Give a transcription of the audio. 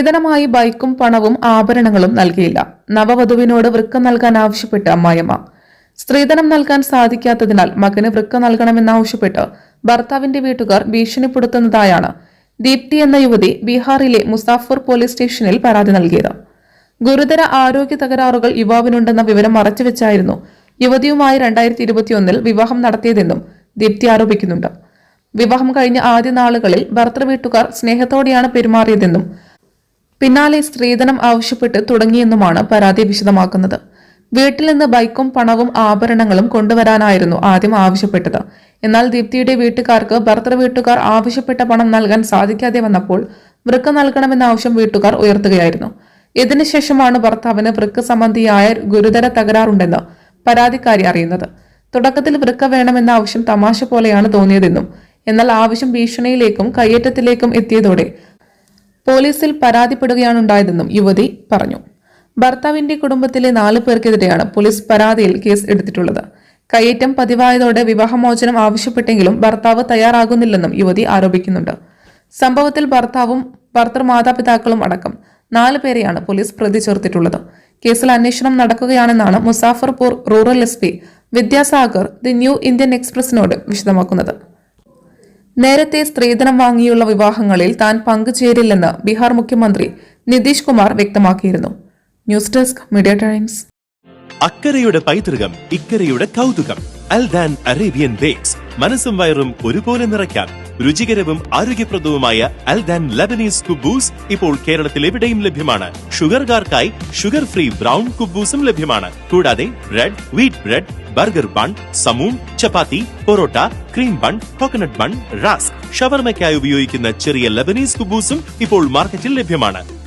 സ്ത്രീധനമായി ബൈക്കും പണവും ആഭരണങ്ങളും നൽകിയില്ല. നവവധുവിനോട് വൃക്കം നൽകാൻ ആവശ്യപ്പെട്ട് അമ്മായിയമ്മ. സ്ത്രീധനം നൽകാൻ സാധിക്കാത്തതിനാൽ മകന് വൃക്ക നൽകണമെന്നാവശ്യപ്പെട്ട് ഭർത്താവിന്റെ വീട്ടുകാർ ഭീഷണിപ്പെടുത്തുന്നതായാണ് ദീപ്തി എന്ന യുവതി ബീഹാറിലെ മുസാഫർ പോലീസ് സ്റ്റേഷനിൽ പരാതി നൽകിയത്. ഗുരുതര ആരോഗ്യ തകരാറുകൾ യുവാവിനുണ്ടെന്ന വിവരം മറച്ചുവെച്ചായിരുന്നു യുവതിയുമായി രണ്ടായിരത്തി ഇരുപത്തിയൊന്നിൽ വിവാഹം നടത്തിയതെന്നും ദീപ്തി ആരോപിക്കുന്നുണ്ട്. വിവാഹം കഴിഞ്ഞ ആദ്യ നാളുകളിൽ ഭർത്തൃ വീട്ടുകാർ സ്നേഹത്തോടെയാണ് പെരുമാറിയതെന്നും പിന്നാലെ സ്ത്രീധനം ആവശ്യപ്പെട്ട് തുടങ്ങിയെന്നുമാണ് പരാതി വിശദമാക്കുന്നത്. വീട്ടിൽ നിന്ന് ബൈക്കും പണവും ആഭരണങ്ങളും കൊണ്ടുവരാനായിരുന്നു ആദ്യം ആവശ്യപ്പെട്ടത്. എന്നാൽ ദീപ്തിയുടെ വീട്ടുകാർക്ക് ഭർത്തൃ വീട്ടുകാർ ആവശ്യപ്പെട്ട പണം നൽകാൻ സാധിക്കാതെ വന്നപ്പോൾ വൃക്ക നൽകണമെന്ന ആവശ്യം വീട്ടുകാർ ഉയർത്തുകയായിരുന്നു. ഇതിനുശേഷമാണ് ഭർത്താവിന് വൃക്ക സംബന്ധിയായ ഗുരുതര തകരാറുണ്ടെന്ന് പരാതിക്കാരി അറിയുന്നത്. തുടക്കത്തിൽ വൃക്ക വേണമെന്ന ആവശ്യം തമാശ പോലെയാണ് തോന്നിയതെന്നും എന്നാൽ ആവശ്യം ഭീഷണിയിലേക്കും കയ്യേറ്റത്തിലേക്കും എത്തിയതോടെ പോലീസിൽ പരാതിപ്പെടുകയാണുണ്ടായതെന്നും യുവതി പറഞ്ഞു. ഭർത്താവിന്റെ കുടുംബത്തിലെ നാല് പേർക്കെതിരെയാണ് പോലീസ് പരാതിയിൽ കേസ് എടുത്തിട്ടുള്ളത്. കയ്യേറ്റം പതിവായതോടെ വിവാഹമോചനം ആവശ്യപ്പെട്ടെങ്കിലും ഭർത്താവ് തയ്യാറാകുന്നില്ലെന്നും യുവതി ആരോപിക്കുന്നുണ്ട്. സംഭവത്തിൽ ഭർത്താവും ഭർത്തൃ മാതാപിതാക്കളും അടക്കം നാല് പേരെയാണ് പോലീസ് പ്രതി ചേർത്തിട്ടുള്ളത്. കേസിൽ അന്വേഷണം നടക്കുകയാണെന്നാണ് Muzaffarpur rural S P Vidyasagar the New Indian എക്സ്പ്രസിനോട് വിശദമാക്കുന്നത്. നേരത്തെ സ്ത്രീധനം വാങ്ങിയുള്ള വിവാഹങ്ങളിൽ താൻ പങ്കുചേരില്ലെന്ന് ബീഹാർ മുഖ്യമന്ത്രി നിതീഷ് കുമാർ വ്യക്തമാക്കിയിരുന്നു. News desk Media Times. അക്കരയുടെ പൈതൃകം ഇക്കരയുടെ കൗതുകം. Al Dan Arabian Bakes. മനസ്സും വയറും ഒരുപോലെ നിറയ്ക്കാം. രുചികരവും ആരോഗ്യപ്രദവുമായ അൽ ദാൻ ലബനീസ് കുബൂസ് ഇപ്പോൾ കേരളത്തിൽ എവിടെയും ലഭ്യമാണ്. ഷുഗർകാർക്കായി ഷുഗർ ഫ്രീ ബ്രൗൺ കുബൂസും ലഭ്യമാണ്. കൂടാതെ bread wheat bread burger bun സമൂൺ chapati parotta cream bun coconut bun rusk. ഷവർമയ്ക്കായി ഉപയോഗിക്കുന്ന ചെറിയ ലബനീസ് കുബൂസും ഇപ്പോൾ മാർക്കറ്റിൽ ലഭ്യമാണ്.